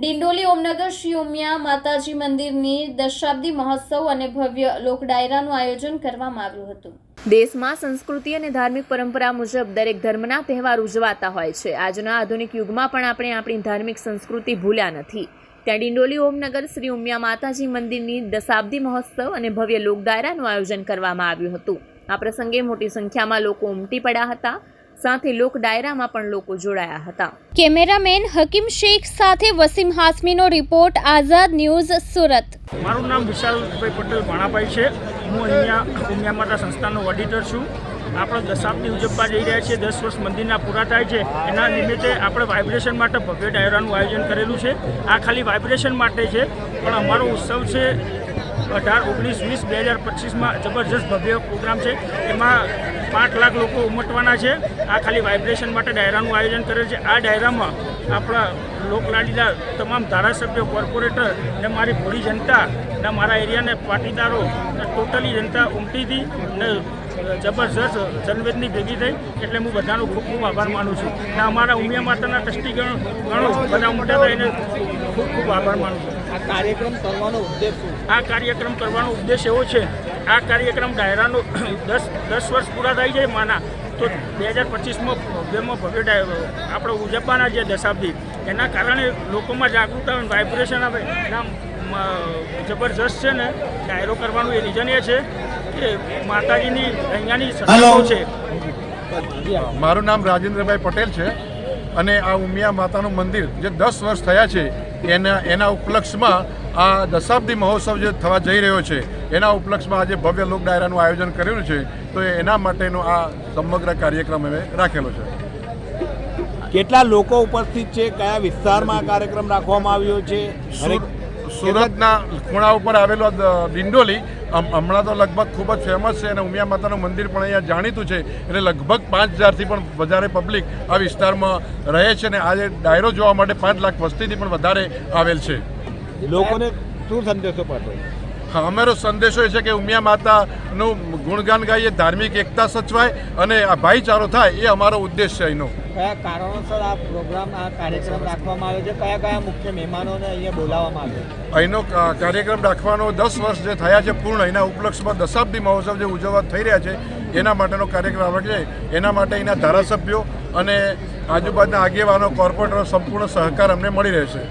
ડિંડોલી ઓમનગર શ્રી ઉમિયા માતાજી મંદિરની દશાબ્દી મહોત્સવ અને ભવ્ય લોક ડાયરાનું આયોજન કરવામાં આવ્યું હતું. દેશમાં સંસ્કૃતિ અને ધાર્મિક પરંપરા મુજબ દરેક ધર્મના તહેવાર ઉજવાતા હોય છે. આજના આધુનિક યુગમાં પણ આપણે આપણી ધાર્મિક સંસ્કૃતિ ભૂલ્યા નથી. ત્યાં ડિંડોલી ઓમનગર શ્રી ઉમિયા માતાજી મંદિરની દશાબ્દી મહોત્સવ અને ભવ્ય લોક ડાયરાનું આયોજન કરવામાં આવ્યું હતું. આ પ્રસંગે મોટી સંખ્યામાં લોકો ઉમટી પડ્યા હતા. સાથે લોક ડાયરામાં પણ લોકો જોડાયા હતા. કેમેરામેન હકીમ શેખ સાથે વસીમ હાસમીનો રિપોર્ટ આઝાદ ન્યૂઝ સુરત. મારું નામ વિશાલભાઈ પટેલ ભાણાભાઈ છે. હું અહીંયા ઉમિયા માતા સંસ્થાનો ઓડિટર છું. આપણે દશાબ્દી ઉજવવા જઈ રહ્યા છીએ. દસ વર્ષ મંદિરના પૂરા થાય છે. એના નિમિત્તે આપણે વાઇબ્રેશન માટે ભવ્ય ડાયરાનું આયોજન કરેલું છે. આ ખાલી વાઇબ્રેશન માટે છે પણ અમારો ઉત્સવ છે અઢાર, ઓગણીસ, વીસ, બે હજાર પચીસમાં જબરજસ્ત ભવ્ય પ્રોગ્રામ છે. એમાં પાંચ લાખ લોકો ઉમટવાના છે. આ ખાલી વાઇબ્રેશન માટે ડાયરાનું આયોજન કરેલ છે. આ ડાયરામાં આપણા લોકલાડીલા તમામ ધારાસભ્યો કોર્પોરેટર ને મારી ભોળી જનતા ને મારા એરિયાને પાટીદારો ટોટલી જનતા ઉમટી હતી ને જબરજસ્ત જનવેદની ભેગી થઈ. એટલે હું બધાનો ખૂબ ખૂબ આભાર માનું છું. અને અમારા ઉમિયા માતાના ટ્રસ્ટી ગણો, બધા હતા, એને ખૂબ ખૂબ આભાર માનું છું. આ કાર્યક્રમ કરવાનો ઉદ્દેશ આ કાર્યક્રમ કરવાનો ઉદ્દેશ એવો છે આ કાર્યક્રમ ડાયરાનો દસ દસ વર્ષ પૂરા થઈ જાય માના તો બે હજાર પચીસમાં ભવ્યમાં ભવ્ય ડાય આપણે ઉજવવાના જે દશાબ્દી એના કારણે લોકોમાં જાગૃતતા આવે વાઇબ્રેશન આવે. એના જબરજસ્ત છે ને ડાયરો કરવાનું એ રીઝન એ છે કે માતાજીની અહીંયાની સંસ્થાઓ છે. મારું નામ રાજેન્દ્રભાઈ પટેલ છે અને આ ઉમિયા માતાનું મંદિર જે દસ વર્ષ થયા છે એના એના ઉપલક્ષમાં આ દશાબ્દી મહોત્સવ જે થવા જઈ રહ્યો છે એના ઉપલક્ષમાં આજે ભવ્ય લોક ડાયરાનું આયોજન કરેલું છે તો એના માટેનો આ સમગ્ર કાર્યક્રમ અમે રાખેલો છે. કેટલા લોકો ઉપસ્થિત છે? કયા વિસ્તારમાં કાર્યક્રમ રાખવામાં આવ્યો છે? સુરતના ખૂણા ઉપર આવેલો ડિંડોલી હમણાં તો લગભગ ખૂબ જ ફેમસ છે અને ઉમિયા માતાનું મંદિર પણ અહીંયા જાણીતું છે. એટલે લગભગ પાંચ હજારથી પણ વધારે પબ્લિક આ વિસ્તારમાં રહે છે અને આજે ડાયરો જોવા માટે પાંચ લાખ વસ્તીથી પણ વધારે આવેલ છે. લોકોને શું સંદેશો પાઠવે? હા અમારો સંદેશો એ છે કે ઉમિયા માતાનું ગુણગાન ગાઈએ ધાર્મિક એકતા સચવાય અને આ ભાઈચારો થાય એ અમારો ઉદ્દેશ છે અહીંનો. કયા કારણોસર આ પ્રોગ્રામ, આ કાર્યક્રમ રાખવામાં આવ્યો છે? કયા કયા મુખ્ય મહેમાનોને અહીંયા બોલાવવામાં આવ્યો અહીંનો કાર્યક્રમ રાખવાનો દસ વર્ષ જે થયા છે પૂર્ણ, એના ઉપલક્ષમાં દશાબ્દી મહોત્સવ જે ઉજવવા થઈ રહ્યા છે, એના માટેનો કાર્યક્રમ છે. એના માટે અહીંના ધારાસભ્યો અને આજુબાજુના આગેવાનો, કોર્પોરેટરો સંપૂર્ણ સહકાર અમને મળી રહેશે.